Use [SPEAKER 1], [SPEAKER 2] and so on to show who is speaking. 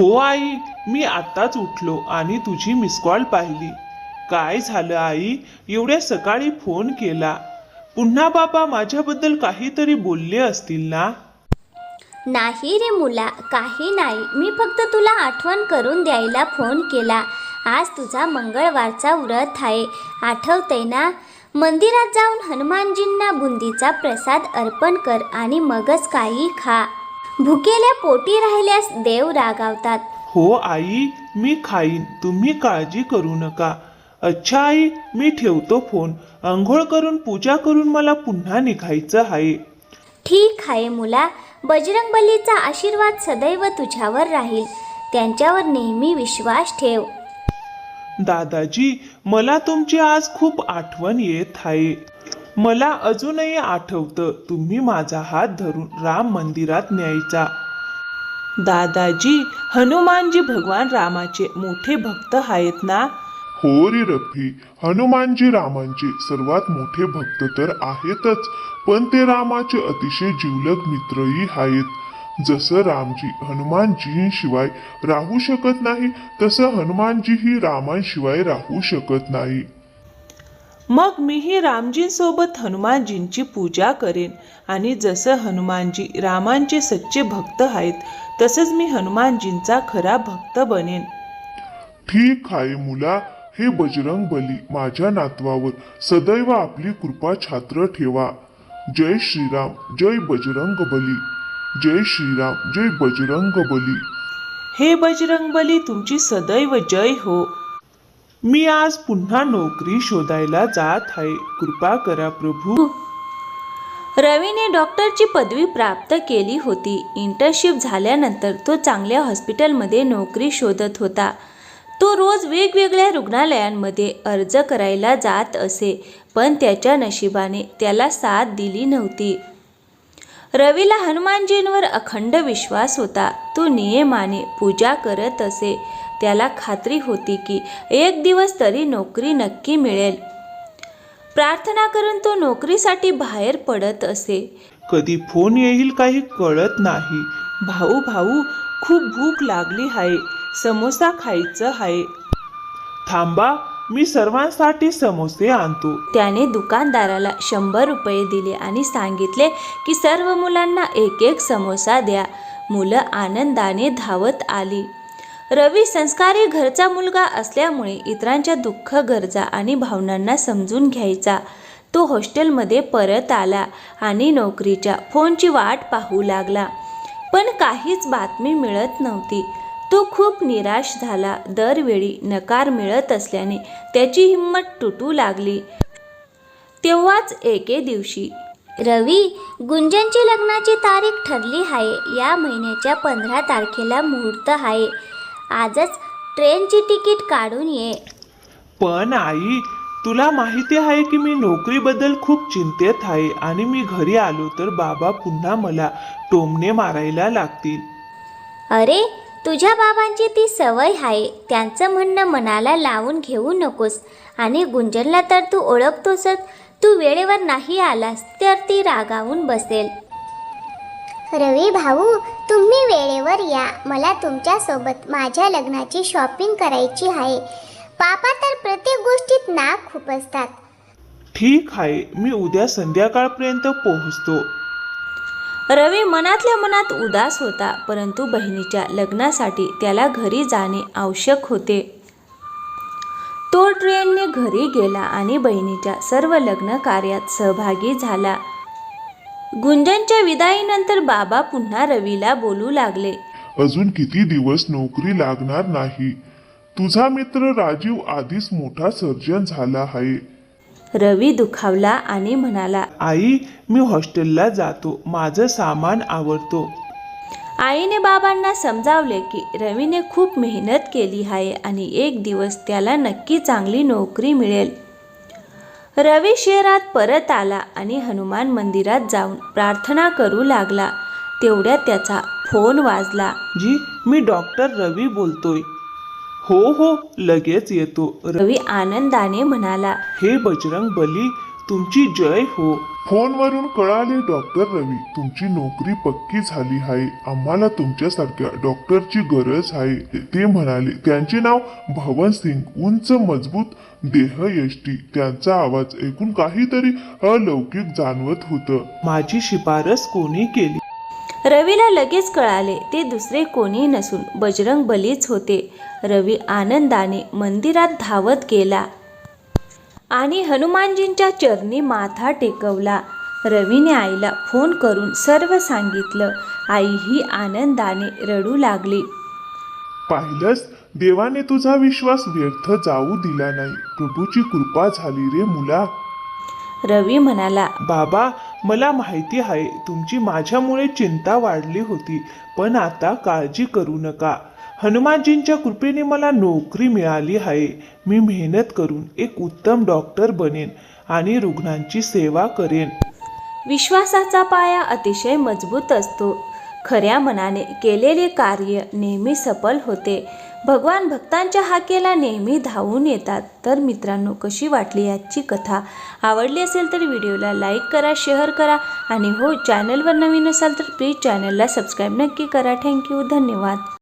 [SPEAKER 1] हो आई मी आत्ताच उठलो आणि तुझी मिस कॉल पाहिली. काय झालं आई? एवढ्या सकाळी फोन केला. पुन्हा बाबा माझ्याबद्दल काहीतरी बोलले असतील ना?
[SPEAKER 2] नाही रे मुला काही नाही. मी फक्त तुला आठवण करून द्यायला फोन केला. आज तुझा मंगळवारचा व्रत आहे. आठवतंय ना? मंदिरात जाऊन हनुमानजींना बुंदीचा प्रसाद अर्पण कर आणि मगच काही खा. भुकेल्या पोटी राहिल्यास देव रागावतात.
[SPEAKER 1] हो आई मी खाईन. तुम्ही काळजी करू नका. अच्छा आई मी ठेवतो फोन. आंघोळ करून पूजा करून मला पुन्हा निघायचं आहे.
[SPEAKER 2] ठीक आहे मुला. बजरंगबलीचा आशीर्वाद सदैव तुझ्यावर राहील. त्यांच्यावर नेहमी विश्वास ठेव.
[SPEAKER 1] दादाजी मला तुमची आज खूप आठवण येत आहे. मला अजूनही आठवतं तुम्ही माझा हात धरून राम मंदिरात न्यायचा. दादाजी हनुमानजी भगवान रामाचे मोठे भक्त आहेत ना?
[SPEAKER 3] हो रे रफी हनुमानजी रामांचे सर्वात मोठे भक्त तर आहेतच पण ते रामाचे अतिशय जिवलग मित्रही आहेत. जसं रामजी हनुमानजींशिवाय राहू शकत नाही तसं हनुमानजीही रामांशिवाय राहू शकत नाही.
[SPEAKER 1] मग मीही रामजींसोबत हनुमानजींची पूजा करेन. आणि जसं हनुमानजी रामांचे सच्चे भक्त आहेत तसंच मी हनुमानजींचा खरा भक्त बनेन.
[SPEAKER 3] ठीक आहे मुला हे बजरंग बली माझ्या नातवावर सदैव आपली कृपा छात्र ठेवा. जय श्रीराम जय बजरंग बली. जय श्रीराम जय बजरंग बली.
[SPEAKER 1] हे बजरंगबली तुमची सदैव जय हो. मी आज पुन्हा नोकरी शोधायला जात आहे. कृपा करा प्रभू.
[SPEAKER 2] रवीने डॉक्टरची पदवी प्राप्त केली होती. इंटर्नशिप झाल्यानंतर तो चांगल्या हॉस्पिटलमध्ये नोकरी शोधत होता. तो रोज वेगवेगळ्या रुग्णालयांमध्ये अर्ज करायला जात असे पण त्याच्या नशिबाने त्याला साथ दिली नव्हती. रवीला हनुमानजींवर अखंड विश्वास होता. तो नियमाने पूजा करत असे. त्याला खात्री होती की एक दिवस तरी नोकरी नक्की मिळेल. प्रार्थना करून तो नोकरीसाठी बाहेर पडत असे.
[SPEAKER 1] कधी फोन येईल काही कळत नाही. भाऊ भाऊ खूप भूक लागली आहे. समोसा खायचं आहे. थांबा मी सर्वांसाठी समोसे आणतो.
[SPEAKER 2] त्याने दुकानदाराला शंभर रुपये दिले आणि सांगितले की सर्व मुलांना एक एक समोसा द्या. मुलं आनंदाने धावत आली. रवी संस्कारी घरचा मुलगा असल्यामुळे इतरांच्या दुःख गरजा आणि भावनांना समजून घ्यायचा. तो हॉस्टेलमध्ये परत आला आणि नोकरीच्या फोनची वाट पाहू लागला. पण काहीच बातमी मिळत नव्हती. तो खूप निराश झाला. दरवेळी नकार मिळत असल्याने त्याची हिंमत तुटू लागली. तेव्हाच एके दिवशी रवी गुंजनची लग्नाची तारीख ठरली आहे. या महिन्याच्या पंधरा तारखेला मुहूर्त आहे. आजच ट्रेनची तिकीट काढून ये.
[SPEAKER 1] पण आई तुला माहिती आहे की मी नोकरीबद्दल खूप चिंतेत आहे आणि मी घरी आलो तर बाबा पुन्हा मला टोमणे मारायला लागतील.
[SPEAKER 2] अरे तुझ्या बाबांची ती सवय आहे. त्यांचं म्हणणं मनाला लावून घेऊ नकोस. आणि गुंजनला तर तू ओळखतोसच. तू वेळेवर नाही आलास तर ती रागावून बसेल.
[SPEAKER 4] रवी भाऊ तुम्ही वेळेवर या. मला तुमच्यासोबत माझ्या लग्नाची शॉपिंग करायची आहे. पापा तर प्रत्येक गोष्टीत नाक खुपसतात.
[SPEAKER 1] ठीक आहे. मी उद्या संध्याकाळपर्यंत पोहोचतो.
[SPEAKER 2] रवी मनातल्या मनात उदास होता परंतु बहिणीच्या लग्नासाठी त्याला घरी जाणे आवश्यक होते. तो ट्रेनने घरी गेला आणि बहिणीच्या सर्व लग्न कार्यात सहभागी झाला. गुंजनच्या विदाईनंतर बाबा पुन्हा रवीला बोलू लागले.
[SPEAKER 3] अजून किती दिवस नोकरी लागणार नाही? तुझा मित्र राजीव आधीच मोठा सर्जन झाला आहे.
[SPEAKER 2] रवी दुखावला आणि म्हणाला
[SPEAKER 1] आई मी हॉस्टेलला जातो. माझं सामान आवडतो.
[SPEAKER 2] आईने बाबांना समजावले की रवीने खूप मेहनत केली आहे आणि एक दिवस त्याला नक्की चांगली नोकरी मिळेल. रवी शहरात परत आला आणि हनुमान मंदिरात जाऊन प्रार्थना करू लागला. तेवढ्यात त्याचा फोन वाजला.
[SPEAKER 1] जी मी डॉक्टर रवी बोलतोय. हो हो लगेच येतो.
[SPEAKER 2] रवी आनंदाने म्हणाला
[SPEAKER 1] हे बजरंग बली तुमची जय हो.
[SPEAKER 3] फोनवरून कळाले डॉक्टर रवी तुमची नोकरी पक्की झाली आहे आम्हाला तुमच्यासारख्या डॉक्टरची गरज आहे ते म्हणाले. त्यांचे नाव भवन सिंग उंच मजबूत देहयष्टी. त्यांचा आवाज ऐकून काहीतरी अलौकिक जाणवत होतं.
[SPEAKER 1] माझी शिफारस कोणी केली?
[SPEAKER 2] रवीला लगेच कळाले ते दुसरे कोणी नसून बजरंग बलीच होते. रवी आनंदाने मंदिरात धावत गेला. आणि हनुमानजींच्या चरणी माथा टेकवला. रवीने आईला फोन करून सर्व सांगितलं. आईही आनंदाने रडू लागली.
[SPEAKER 3] पाहिलंस देवाने तुझा विश्वास व्यर्थ जाऊ दिला नाही. प्रभूची कृपा झाली रे मुला.
[SPEAKER 2] रवी म्हणाला
[SPEAKER 1] बाबा मला माहिती आहे तुमची माझ्यामुळे चिंता वाढली होती पण आता काळजी करू नका. हनुमानजींच्या कृपेने मला नोकरी मिळाली आहे. मी मेहनत करून एक उत्तम डॉक्टर बनेन आणि रुग्णांची सेवा करेन.
[SPEAKER 2] विश्वासाचा पाया अतिशय मजबूत असतो. खऱ्या मनाने केलेले कार्य नेहमी सफल होते. भगवान भक्तांच्या हाकेला नेहमी धावून येतात. तर मित्रांनो कशी वाटली याची कथा? आवडली असेल तर व्हिडिओला लाईक करा शेअर करा आणि हो चॅनलवर नवीन असाल तर प्लीज चॅनलला सबस्क्राईब नक्की करा. थँक्यू धन्यवाद.